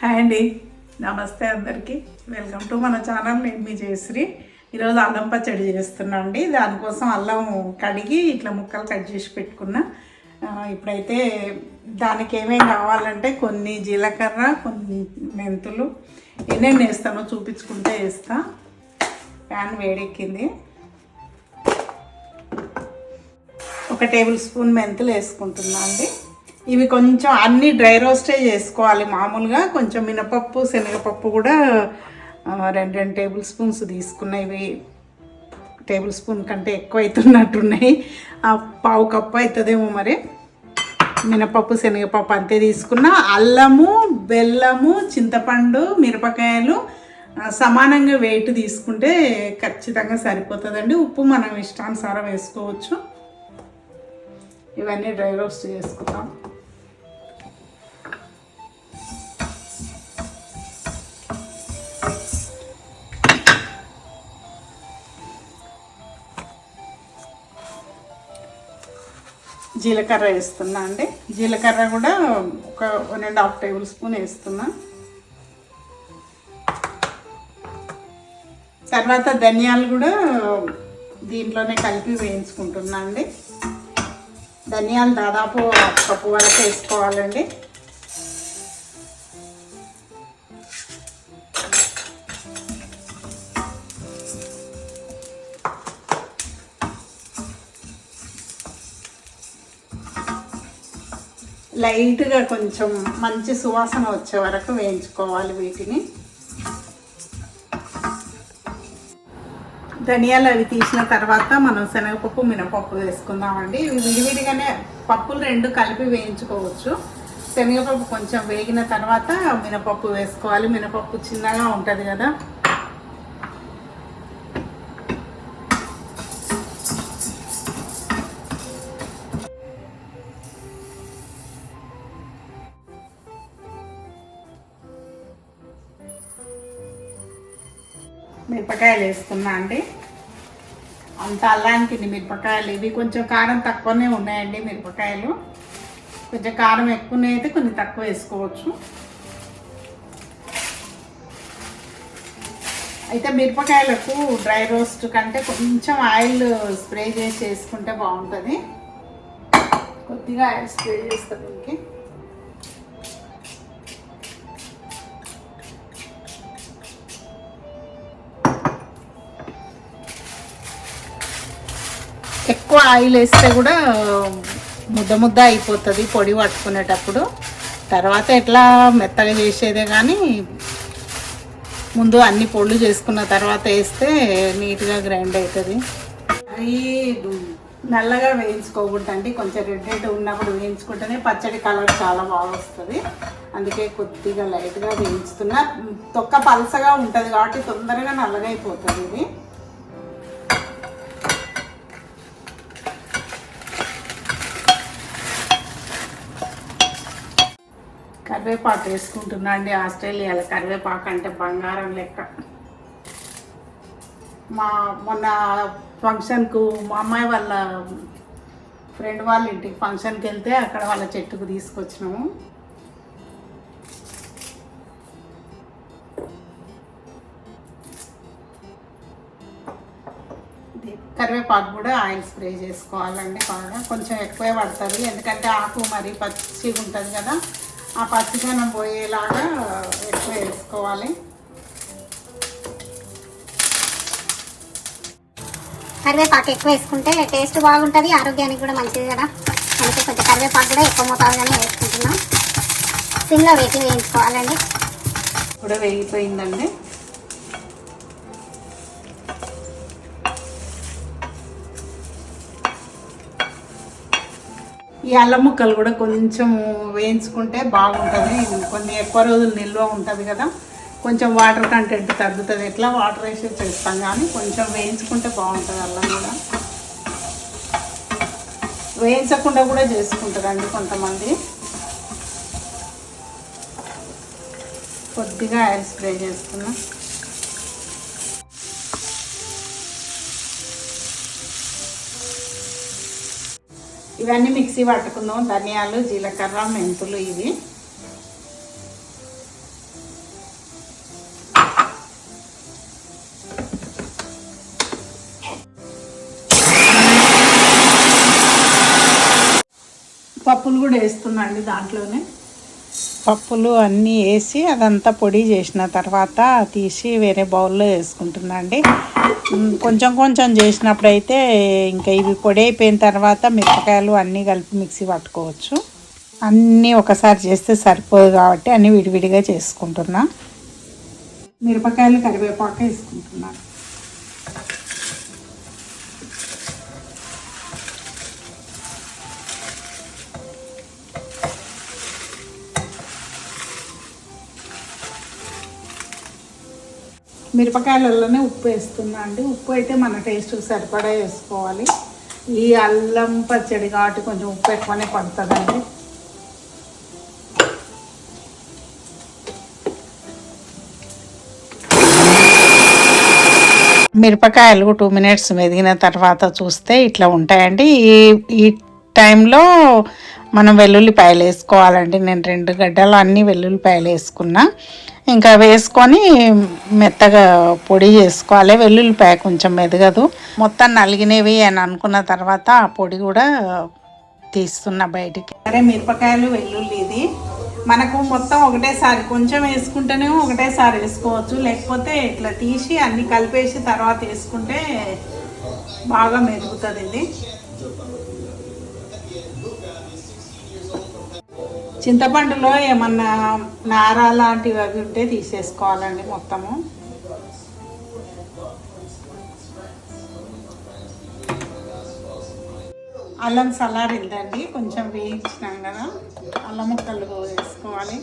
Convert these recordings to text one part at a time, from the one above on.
Hi అండి. నమస్తే అందరికీ. వెల్కమ్ టు మన ఛానల్ నేను మీ జయశ్రీ. ఈరోజు అల్లం పచ్చడి చేస్తున్నా అండి. దానికోసం అల్లం కడిగి ఇట్లా ముక్కలు కట్ చేసి పెట్టుకున్నా. ఇప్పుడైతే దానికి ఏమేమి కావాలంటే కొన్ని జీలకర్ర కొన్ని మెంతులు. ఏమేమి వేస్తానో చూపించుకుంటే వేస్తా. ప్యాన్ వేడెక్కింది. ఒక టేబుల్ స్పూన్ మెంతులు వేసుకుంటున్నా అండి. ఇవి కొంచెం అన్ని డ్రై రోస్టే చేసుకోవాలి మామూలుగా. కొంచెం మినపప్పు శనగపప్పు కూడా రెండు రెండు టేబుల్ స్పూన్స్ తీసుకున్నాయి ఇవి. టేబుల్ స్పూన్ కంటే ఎక్కువ అవుతున్నట్టున్నాయి ఆ పావు కప్పు అవుతుందేమో మరి. మినపప్పు శనగపప్పు అంతే తీసుకున్నా. అల్లము బెల్లము చింతపండు మిరపకాయలు సమానంగా వెయిట్ తీసుకుంటే ఖచ్చితంగా సరిపోతుందండి. ఉప్పు మనం ఇష్టానుసారం వేసుకోవచ్చు. ఇవన్నీ డ్రై రోస్ట్ చేసుకుందాం. జీలకర్ర వేస్తున్నా అండి. జీలకర్ర కూడా ఒక one and half table spoon వేస్తున్నా. తర్వాత ధనియాలు కూడా దీంట్లోనే కలిపి వేయించుకుంటున్నా అండి. ధనియాలు దాదాపు హాఫ్ కప్పు వరకు వేసుకోవాలండి. లైట్గా కొంచెం మంచి సువాసన వచ్చే వరకు వేయించుకోవాలి వీటిని. ధనియాలు అవి తీసిన తర్వాత మనం శనగపప్పు మినపప్పు వేసుకుందామండి. ఇవి విడివిడిగానే పప్పులు రెండు కలిపి వేయించుకోవచ్చు. శనగపప్పు కొంచెం వేగిన తర్వాత మినపప్పు వేసుకోవాలి. మినపప్పు చిన్నగా ఉంటుంది కదా. మిరపకాయలు వేసుకున్నా అండి. అంత అల్లానికి మిరపకాయలు. ఇవి కొంచెం కారం తక్కువనే ఉన్నాయండి మిరపకాయలు. కొంచెం కారం ఎక్కువనే అయితే కొన్ని తక్కువ వేసుకోవచ్చు. అయితే మిరపకాయలకు డ్రై రోస్ట్ కంటే కొంచెం ఆయిల్ స్ప్రే చేసి వేసుకుంటే బాగుంటుంది. కొద్దిగా ఆయిల్ స్ప్రే చేస్తాను దీనికి. ఎక్కువ ఆయిల్ వేస్తే కూడా ముద్ద ముద్ద అయిపోతుంది పొడి పట్టుకునేటప్పుడు. తర్వాత ఎట్లా మెత్తగా చేసేదే కానీ ముందు అన్ని పొళ్ళు చేసుకున్న తర్వాత వేస్తే నీట్గా గ్రైండ్ అవుతుంది అది నల్లగా వేయించుకోకూడదండి కొంచెం రెడ్ రెడ్ ఉన్నప్పుడు వేయించుకుంటేనే పచ్చడి కలర్ చాలా బాగా వస్తుంది. అందుకే కొద్దిగా లైట్గా వేయించుతున్నా. తొక్క పలసగా ఉంటుంది కాబట్టి తొందరగా నల్లగా అయిపోతుంది ఇది. కరివేపాకు వేసుకుంటున్నా అండి ఆస్ట్రేలియాలో కరివేపాకు అంటే బంగారం లెక్క. మా మొన్న ఫంక్షన్కు మా అమ్మాయి వాళ్ళ ఫ్రెండ్ వాళ్ళ ఇంటికి ఫంక్షన్కి వెళ్తే అక్కడ వాళ్ళ చెట్టుకు తీసుకొచ్చినాము. కరివేపాకు కూడా ఆయిల్ స్ప్రే చేసుకోవాలండి బాగా. కొంచెం ఎక్కువే పడుతుంది ఎందుకంటే ఆకు మరి పచ్చిగా ఉంటుంది కదా. ఆ పచ్చిదనం పోయేలాగా ఎక్కువ వేసుకోవాలి. కరివేపాకు ఎక్కువ వేసుకుంటే టేస్ట్ బాగుంటుంది ఆరోగ్యానికి కూడా మంచిది కదా. అందుకే కొంచెం కరివేపాకు కూడా ఎక్కువ మోతాదుగానే వేసుకుంటున్నాం. సిమ్లో వేసి వేయించుకోవాలండి. కూడా వేగిపోయిందండి. ఈ అల్లం ముక్కలు కూడా కొంచెం వేయించుకుంటే బాగుంటుంది. కొన్ని ఎక్కువ రోజులు నిల్వ ఉంటుంది కదా. కొంచెం వాటర్ కంటెంట్ తగ్గుతుంది. ఎట్లా వాటర్ వేసి చేస్తాం కానీ కొంచెం వేయించుకుంటే బాగుంటుంది అల్లం కూడా. వేయించకుండా కూడా చేసుకుంటారండి కొంతమంది. కొద్దిగా ఆయిల్ స్ప్రే చేసుకున్నాం ఇవన్నీ మిక్సీ పట్టుకుందాం. ధనియాలు జీలకర్ర మెంతులు ఇవి. పప్పులు కూడా వేస్తున్నాండి దాంట్లోనే. పప్పులు అన్నీ వేసి అదంతా పొడి చేసిన తర్వాత తీసి వేరే బౌల్లో వేసుకుంటున్నా అండి. కొంచెం కొంచెం చేసినప్పుడు అయితే ఇంకా ఇవి పొడి అయిపోయిన తర్వాత మిరపకాయలు అన్నీ కలిపి మిక్సీ పట్టుకోవచ్చు. అన్నీ ఒకసారి చేస్తే సరిపోదు కాబట్టి అన్నీ విడివిడిగా చేసుకుంటున్నా. మిరపకాయలు కరివేపాకు వేసుకుంటున్నాను మిరపకాయలలోనే ఉప్పు వేస్తున్నా అండి. ఉప్పు అయితే మన టేస్ట్ సరిపడా వేసుకోవాలి. ఈ అల్లం పచ్చడి కాబట్టి కొంచెం ఉప్పు ఎక్కువనే పడుతుందండి. మిరపకాయలు టూ మినిట్స్ మెదిగిన తర్వాత చూస్తే ఇట్లా ఉంటాయండి. ఈ ఈ టైంలో మనం వెల్లుల్లిపాయలు వేసుకోవాలండి. నేను రెండు గడ్డలు అన్నీ వెల్లుల్లిపాయలు వేసుకున్నా. ఇంకా వేసుకొని మెత్తగా పొడి చేసుకోవాలి. వెల్లుల్లిపాయ కొంచెం మెదగదు. మొత్తం నలిగినవి అని అనుకున్న తర్వాత ఆ పొడి కూడా తీస్తున్నా బయటికి. సరే మిరపకాయలు వెల్లుల్లి ఇది. మనకు మొత్తం ఒకటేసారి కొంచెం వేసుకుంటేనే ఒకటేసారి వేసుకోవచ్చు. లేకపోతే ఇట్లా తీసి అన్ని కలిపేసి తర్వాత వేసుకుంటే బాగా మెరుగుతుంది ఇది చింతపండులో ఏమన్నా నార లాంటివి అవి ఉంటే తీసేసుకోవాలండి మొత్తము. అల్లం సలారిందండి కొంచెం వేయించినాం కదా అల్లం ముక్కలు వేసుకోవాలి.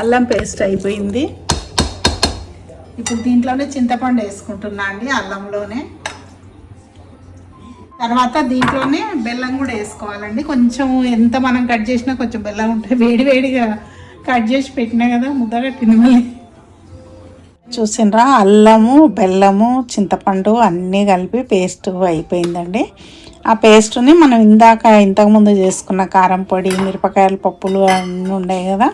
అల్లం పేస్ట్ అయిపోయింది. ఇప్పుడు దీంట్లోనే చింతపండు వేసుకుంటున్నా అండి అల్లంలోనే. తర్వాత దీంట్లోనే బెల్లం కూడా వేసుకోవాలండి. కొంచెం ఎంత మనం కట్ చేసినా కొంచెం బెల్లం ఉంటుంది వేడి వేడిగా కట్ చేసి పెట్టినా కదా ముద్ద కట్టింది మళ్ళీ చూసిండ్రా అల్లము బెల్లము చింతపండు అన్నీ కలిపి పేస్ట్ అయిపోయిందండి. ఆ పేస్ట్ని మనం ఇందాక ఇంతకుముందు చేసుకున్న కారం పొడి మిరపకాయల పప్పులు అన్నీ ఉన్నాయి కదా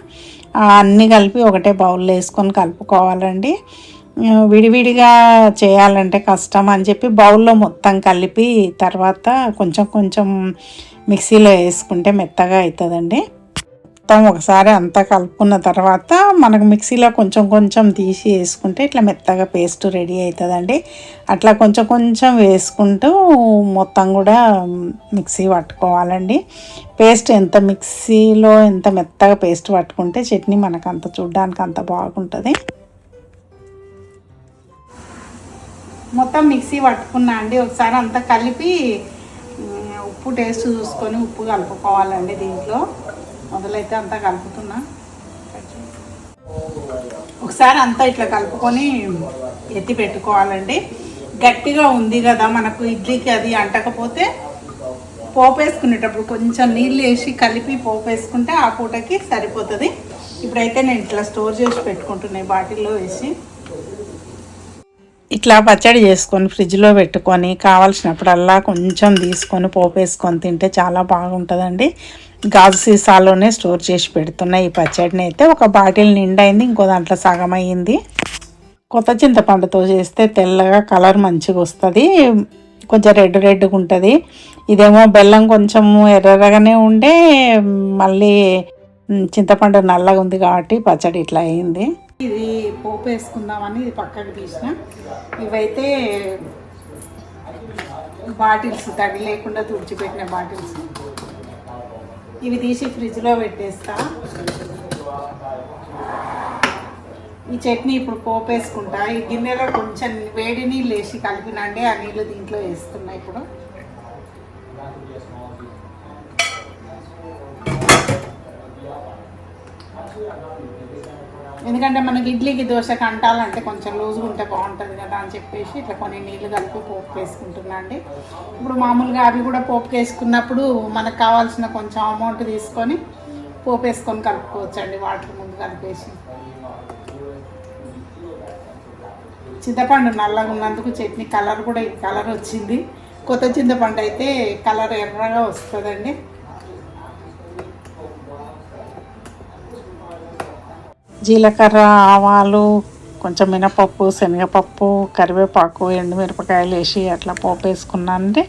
అన్నీ కలిపి ఒకటే బౌల్లో వేసుకొని కలుపుకోవాలండి. విడివిడిగా చేయాలంటే కష్టం అని చెప్పి బౌల్లో మొత్తం కలిపి తర్వాత కొంచెం కొంచెం మిక్సీలో వేసుకుంటే మెత్తగా అవుతుందండి. మొత్తం ఒకసారి అంతా కలుపుకున్న తర్వాత మనకు మిక్సీలో కొంచెం కొంచెం తీసి వేసుకుంటే ఇట్లా మెత్తగా పేస్ట్ రెడీ అవుతుందండి. అట్లా కొంచెం కొంచెం వేసుకుంటూ మొత్తం కూడా మిక్సీ పట్టుకోవాలండి. పేస్ట్ ఎంత మిక్సీలో ఎంత మెత్తగా పేస్ట్ పట్టుకుంటే చట్నీ మనకు అంత చూడడానికి అంత బాగుంటుంది. మొత్తం మిక్సీ పట్టుకున్నా అండి. ఒకసారి అంతా కలిపి ఉప్పు టేస్ట్ చూసుకొని ఉప్పు కలుపుకోవాలండి దీంట్లో. మొదలైతే అంతా కలుపుతున్నా. ఒకసారి అంతా ఇట్లా కలుపుకొని ఎత్తి పెట్టుకోవాలండి. గట్టిగా ఉంది కదా మనకు ఇడ్లీకి అది అంటకపోతే పోపు వేసుకునేటప్పుడు కొంచెం నీళ్ళు వేసి కలిపి పోపు వేసుకుంటే ఆ పూటకి సరిపోతుంది. ఇప్పుడైతే నేను ఇట్లా స్టోర్ చేసి పెట్టుకుంటున్నాయి బాటిల్లో వేసి. ఇట్లా పచ్చడి చేసుకొని ఫ్రిడ్జ్లో పెట్టుకొని కావాల్సినప్పుడల్లా కొంచెం తీసుకొని పోపు వేసుకొని తింటే చాలా బాగుంటుందండి. గాజు సీసాలోనే స్టోర్ చేసి పెడుతున్న ఈ పచ్చడిని అయితే ఒక బాటిల్ నిండైంది ఇంకో దాంట్లో సగం అయ్యింది. కొత్త చింతపండుతో చేస్తే తెల్లగా కలర్ మంచిగా వస్తుంది. కొంచెం రెడ్ రెడ్గా ఉంటుంది. ఇదేమో బెల్లం కొంచెం ఎర్రగానే ఉండే మళ్ళీ చింతపండు నల్లగా ఉంది కాబట్టి పచ్చడి ఇట్లా అయింది ఇది పోపు వేసుకుందామని ఇది పక్కకు తీసిన. ఇవైతే బాటిల్స్ తడి లేకుండా తుడిచిపెట్టిన బాటిల్స్. ఇవి తీసి ఫ్రిడ్జ్లో పెట్టేస్తా. ఈ చట్నీ ఇప్పుడు పోపు వేసుకుంటా. ఈ గిన్నెలో కొంచెం వేడి నీళ్ళు వేసి కలిపినండి ఆ నీళ్ళు దీంట్లో వేస్తున్నా ఇప్పుడు. ఎందుకంటే మనకి ఇడ్లీకి దోశకి అంటాలంటే కొంచెం లూజ్గా ఉంటే బాగుంటుంది కదా అని చెప్పేసి ఇట్లా కొన్ని నీళ్ళు కలిపి పోపు వేసుకుంటున్నా అండి. ఇప్పుడు మామూలుగా అవి కూడా పోపు వేసుకున్నప్పుడు మనకు కావాల్సిన కొంచెం అమౌంట్ తీసుకొని పోపు వేసుకొని కలుపుకోవచ్చు అండి వాటర్ ముందు కలిపేసి. చింతపండు నల్లగా ఉన్నందుకు చట్నీ కలర్ కూడా ఈ కలర్ వచ్చింది. కొత్త చింతపండు అయితే కలర్ ఎర్రగా వస్తుందండి. జీలకర్ర ఆవాలు కొంచెం మినపప్పు శనగపప్పు కరివేపాకు ఎండుమిరపకాయలు వేసి అట్లా పోపు వేసుకున్నానండి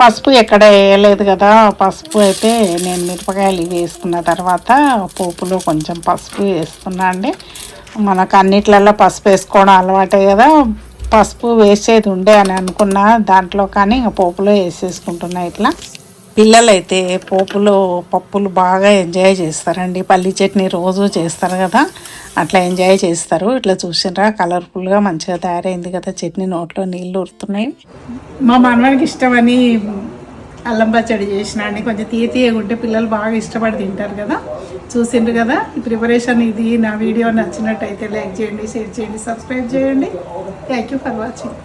పసుపు ఎక్కడ వేయలేదు కదా పసుపు అయితే నేను మిరపకాయలు ఇవి వేసుకున్న తర్వాత పోపులో కొంచెం పసుపు వేసుకున్నా అండి. మనకు అన్నిట్లలో పసుపు వేసుకోవడం అలవాటే కదా పసుపు వేసేది ఉండే అని అనుకున్నా దాంట్లో కానీ ఇంకా పోపులో వేసేసుకుంటున్నా ఇట్లా. పిల్లలైతే పోపులో పప్పులు బాగా ఎంజాయ్ చేస్తారండి. పల్లి చట్నీ రోజు చేస్తారు కదా అట్లా ఎంజాయ్ చేస్తారు. ఇట్లా చూసినరా కలర్ఫుల్గా మంచిగా తయారైంది కదా చట్నీ నోట్లో నీళ్ళు ఉరుతున్నాయి. మా మనవానికి ఇష్టమని అల్లం పచ్చడి చేసిన అండి. కొంచెం తీయ తీయగా ఉంటే పిల్లలు బాగా ఇష్టపడి తింటారు కదా. చూసిండ్రు కదా ఈ ప్రిపరేషన్ ఇది. నా వీడియో నచ్చినట్టయితే లైక్ చేయండి షేర్ చేయండి సబ్స్క్రైబ్ చేయండి. Thank you for watching